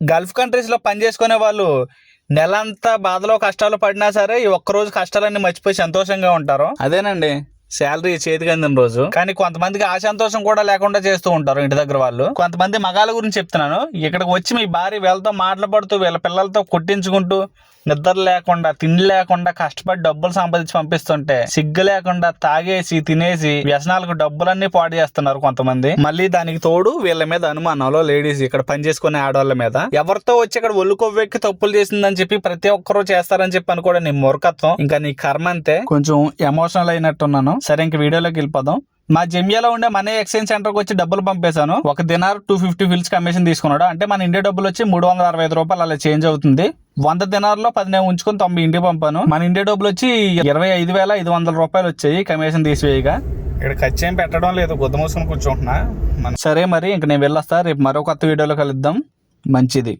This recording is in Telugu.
గల్ఫ్ కంట్రీస్లో పని చేసుకునే వాళ్ళు నెలంతా బాధలో కష్టాలు పడినా సరే ఈ ఒక్కరోజు కష్టాలన్నీ మర్చిపోయి సంతోషంగా ఉంటారు. అదేనండి. శాలరీ చేతికి అందిన రోజు. కానీ కొంతమందికి ఆ సంతోషం కూడా లేకుండా చేస్తూ ఉంటారు ఇంటి దగ్గర వాళ్ళు. కొంతమంది మగాళ్ళ గురించి చెప్తున్నాను. ఇక్కడికి వచ్చి మీ భార్య వీళ్ళతో మాట్లాడుతూ వీళ్ళ పిల్లలతో కొట్టించుకుంటూ నిద్ర లేకుండా తిండి లేకుండా కష్టపడి డబ్బులు సంపాదించి పంపిస్తుంటే సిగ్గు లేకుండా తాగేసి తినేసి వ్యసనాలకు డబ్బులన్నీ పాడు చేస్తున్నారు కొంతమంది. మళ్ళీ దానికి తోడు వీళ్ళ మీద అనుమానంలో లేడీస్ ఇక్కడ పని చేసుకునే ఆడవాళ్ళ మీద. ఎవరితో వచ్చి ఇక్కడ ఒళ్ళు కొవ్వెక్కి తప్పులు చేసిందని చెప్పి ప్రతి ఒక్కరూ చేస్తారని చెప్పి అనుకోవడం నీ మూర్ఖత్వం. ఇంకా నీ కర్మ అంతే. కొంచెం ఎమోషనల్ అయినట్టున్నాను. సరే ఇంక వీడియోలోకి వెళ్ళిపోదాం. మా జమియాలో ఉండే మనీ ఎక్స్చేంజ్ సెంటర్కి వచ్చి డబ్బులు పంపేశాను. ఒక dinar two fifty fils commission తీసుకున్నాడు. అంటే మన ఇండియా డబ్బులు వచ్చి మూడు వందల అరవై ఐదు రూపాయలు అలా చేంజ్ అవుతుంది. వంద దినార్లో పది నేను ఉంచుకొని తొంభై ఇంటికి పంపాను. మన ఇండియా డబ్బులు వచ్చి ఇరవై ఐదు వేల ఐదు వందల రూపాయలు వచ్చాయి కమిషన్ తీసివేయగా. ఇక్కడ ఖర్చు ఏం పెట్టడం లేదు. గుద్ద మూసుకొని కూర్చుంటున్నా సరే మరి ఇంక నేను వెళ్ళొస్తా. రేపు మరో కొత్త వీడియోలో కలుద్దాం. మంచిది.